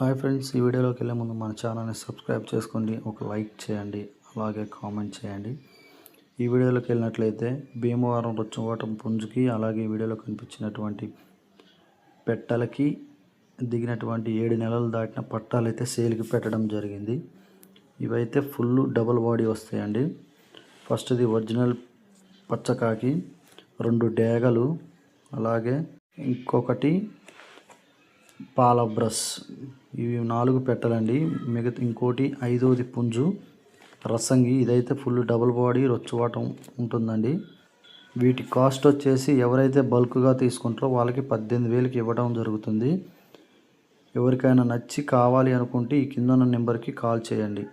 Hi friends ఈ వీడియోలోకి వెళ్ళే ముందు మన ఛానల్ని సబ్స్క్రైబ్ చేసుకోండి ఒక లైక్ చేయండి అలాగే కామెంట్ చేయండి. ఈ వీడియోలోకి వెళ్ళినట్లయితే భీమవరం రుచ్చవటం పుంజుకి అలాగే ఈ వీడియోలో కనిపించినటువంటి పెట్టలకి దిగినటువంటి ఏడు నెలలు దాటిన పట్టాలు అయితే సేల్కి పెట్టడం జరిగింది. ఇవైతే ఫుల్ డబుల్ బాడీ వస్తాయండి. ఫస్ట్ ఇది ఒరిజినల్ పచ్చకాకి రెండు డేగలు అలాగే ఇంకొకటి పాల బ్రష్. ఇవి నాలుగు పెట్టలండి. మిగతా ఇంకోటి ఐదోది పుంజు రసంగి ఇదైతే ఫుల్ డబుల్ బాడీ రొచ్చువాటం ఉంటుందండి. వీటి కాస్ట్ వచ్చేసి ఎవరైతే బల్క్గా తీసుకుంటారో వాళ్ళకి పద్దెనిమిది వేలకి ఇవ్వడం జరుగుతుంది. ఎవరికైనా నచ్చి కావాలి అనుకుంటే ఈ కింద ఉన్న నెంబర్కి కాల్ చేయండి.